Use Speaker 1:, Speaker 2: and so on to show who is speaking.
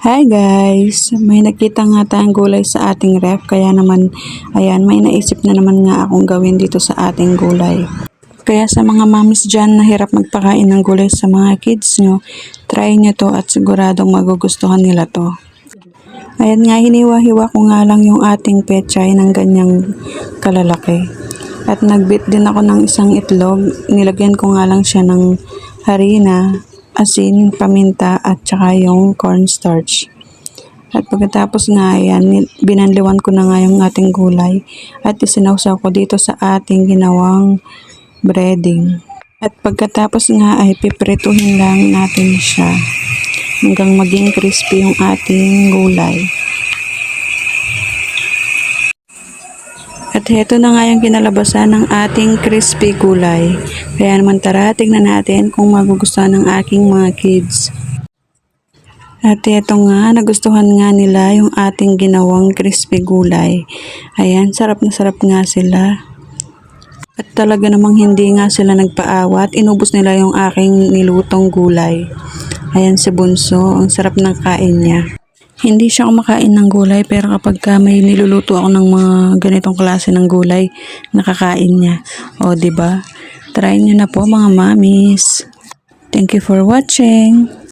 Speaker 1: Hi guys! May nakita nga tayong gulay sa ating ref kaya naman ayan may naisip na naman nga akong gawin dito sa ating gulay. Kaya sa mga mamis dyan na hirap magpakain ng gulay sa mga kids nyo, try nyo to at siguradong magugustuhan nila to. Ayan nga, hiniwa-hiwa ko nga lang yung ating pechay ng ganyang kalalaki. At nagbit din ako ng isang itlog. Nilagyan ko nga lang siya ng harina, asin, paminta, at saka yung cornstarch. At pagkatapos nga yan, binanliwan ko na nga yung ating gulay at isinawsaw ko dito sa ating ginawang breading. At pagkatapos nga ay piprituhin lang natin siya hanggang maging crispy yung ating gulay. Heto na nga yung kinalabasan ng ating crispy gulay. Kaya naman tara, tignan natin kung magugustuhan ng aking mga kids. At ito nga, nagustuhan nga nila yung ating ginawang crispy gulay. Ayan, sarap na sarap nga sila. At talaga namang hindi nga sila nagpaawat. Inubos nila yung aking nilutong gulay. Ayan si Bunso, ang sarap ng kain niya. Hindi siya kumakain ng gulay pero kapag ka may niluluto ako ng mga ganitong klase ng gulay, nakakain niya. O, ba? Try niyo na po mga mamis. Thank you for watching.